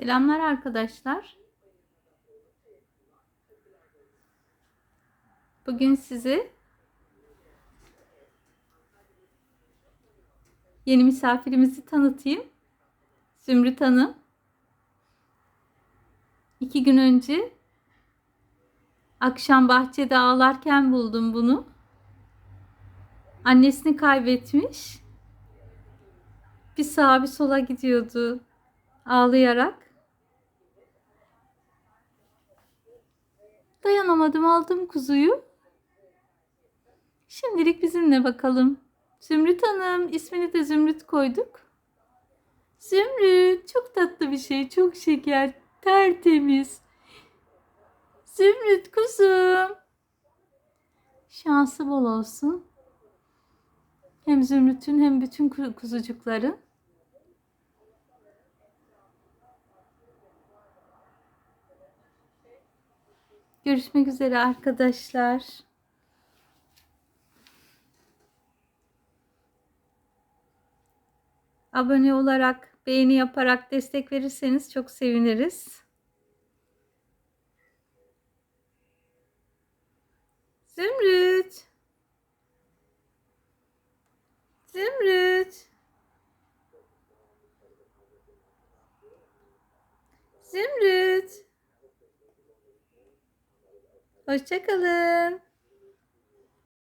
Selamlar arkadaşlar. Bugün size yeni misafirimizi tanıtayım. Zümrüt Hanım. İki gün önce akşam bahçede ağlarken buldum bunu. Annesini kaybetmiş. Bir sağa bir sola gidiyordu ağlayarak. Dayanamadım aldım kuzuyu. Şimdilik bizimle bakalım. Zümrüt Hanım ismini de Zümrüt koyduk. Zümrüt çok tatlı bir şey çok şeker tertemiz. Zümrüt kuzum. Şansı bol olsun. Hem Zümrüt'ün hem bütün ku- kuzucukların. Görüşmek üzere arkadaşlar. Abone olarak, beğeni yaparak destek verirseniz çok seviniriz. Zümrüt. Zümrüt. Zümrüt. Hoşçakalın.